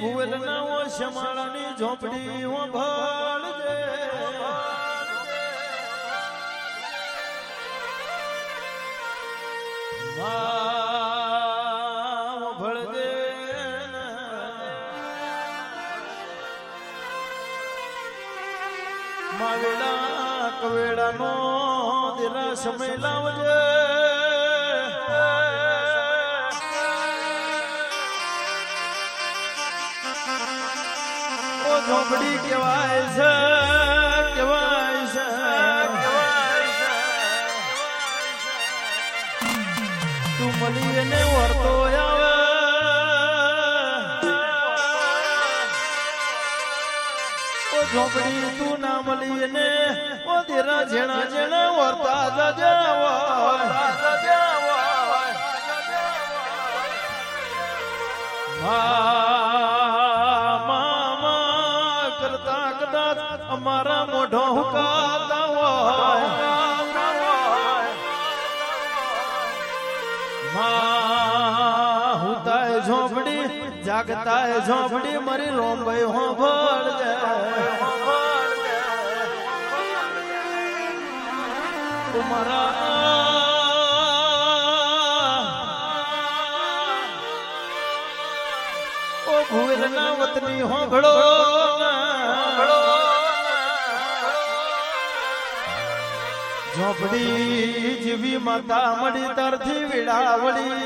ભુવલ ના ઓ શમાળાની ઝોપડી ઓ ભળજે. માં ઓ ભળજે માવેડા કવેડાનો દિલા સમય લાવજે ઓ ઝોપડી કહેવાય છે કહેવાય છે, તું મળી એને વર્તો આવે. ઓ ઝોપડી, તું ના મળી એને, ઓ દેરા જેણા જેણા વર્તા જજાવા અમારા મોઢો હુકાતા હોય. હુતાય ઝોપડી, જાગતાય ઝોપડી, મરી રોમભાઈ હો ભળ ઓ ભુવેલ ના વતની હો ભળો ઝોપડી જીવી માતા મળી તરથી વિડાવડી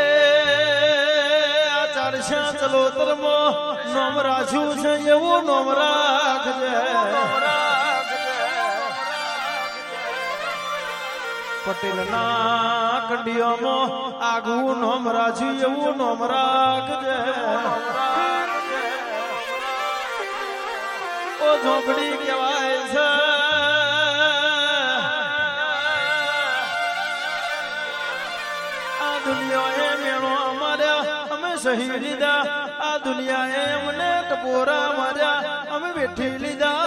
એ આ ચારશા ચલોતરમો નોમ રાખ્યું છે એવું નોમ રાખજે. પટેલ ના કંડિયામાં આગવું નોમ રાખ્યું એવું નોમ રાખજે. ઝોપડી કહેવાય છે. આ દુનિયાએ મેળો માર્યા, અમે સહી લીધા. આ દુનિયાએ અમને ટપોરા માર્યા, અમે બેઠી લીધા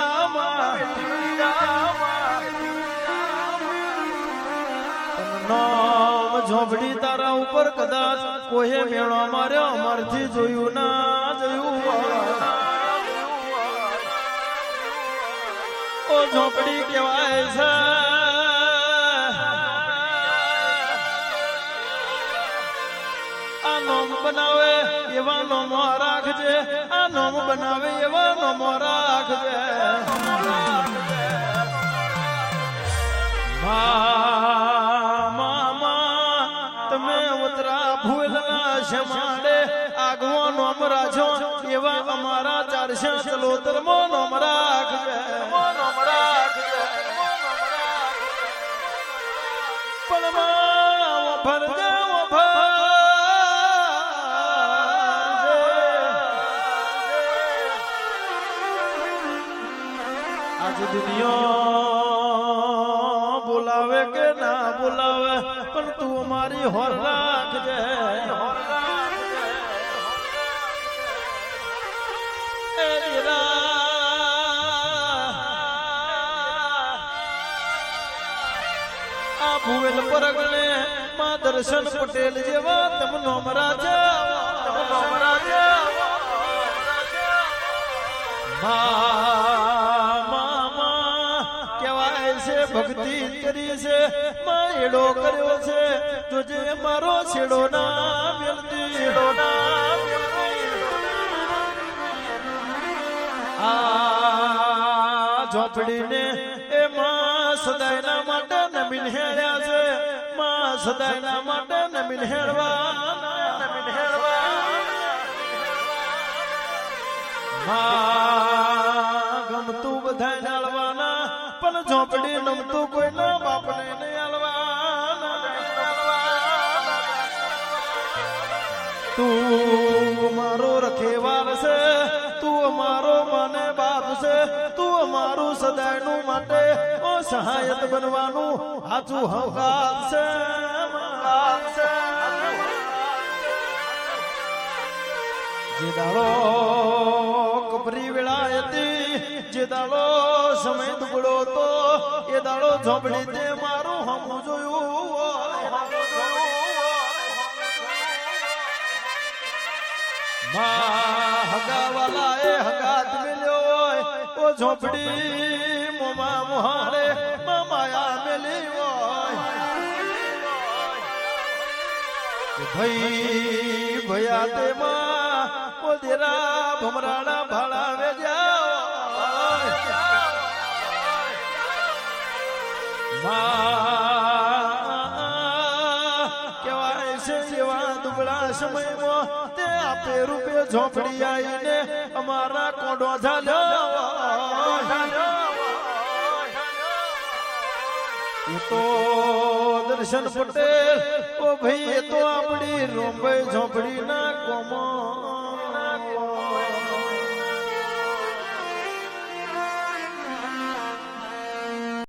ઝોપડી તારા ઉપર કદાચ કોહે મેળો માર્યો, અમારથી જોયું ના જોયું ઓ ઝોપડી કહેવાય છે. આ નોમ બનાવે એવા નોમો રાખજે આ નોમ બનાવે એવા નોમો રાખજે. મા, તમે ઉતરા ભૂલના શમાડે આગવો નોમ એવા અમારા ચારસો ચલોતર મો નોમ રાખજે આજ દુનિયા બોલાવે કે ના બોલાવે, પણ તું અમારી હોર રાખજે. પરગણે માં દર્શન પટેલ જેવા તમનો રાજા તમનો રાજા મા, મા, મા, કહેવાય છે ભક્તિ કરી છે. માં એડો કર્યો છે. તુજે મારો છેડો ના મેલતી. છેડો ના આ ઝોપડીને એ માં સદાયના માટે નમીન હેળ્યા છે. સદાયના માટે નમીન હેળવા નમીન હેળવા. હા, ગમતું બધા નાળવાના પણ ઝોપડી નમતું કોઈના બાપને સહાયત બનવાનું હાથું હંકાર છે જે કપરી વેળા હતી, જે દાડો સમય દુબળો હતો, એ મારું હમું મા હગાવાલા એ હગાત મિલ્યો ઓ ઝોંપડી. ભાઈ ભયા તે માં ભમરાણા વેજ્યા માં કેવાય છે જેવા દુબળા સમયમાં તે આપે રૂપે ઝોપડી આવીને અમારા કોડો ઝાલ્યો. તો દર્શન પટેલ ઓ ભાઈ એ તો આપણી રોંબઈ ઝોંપડી ના કોમો.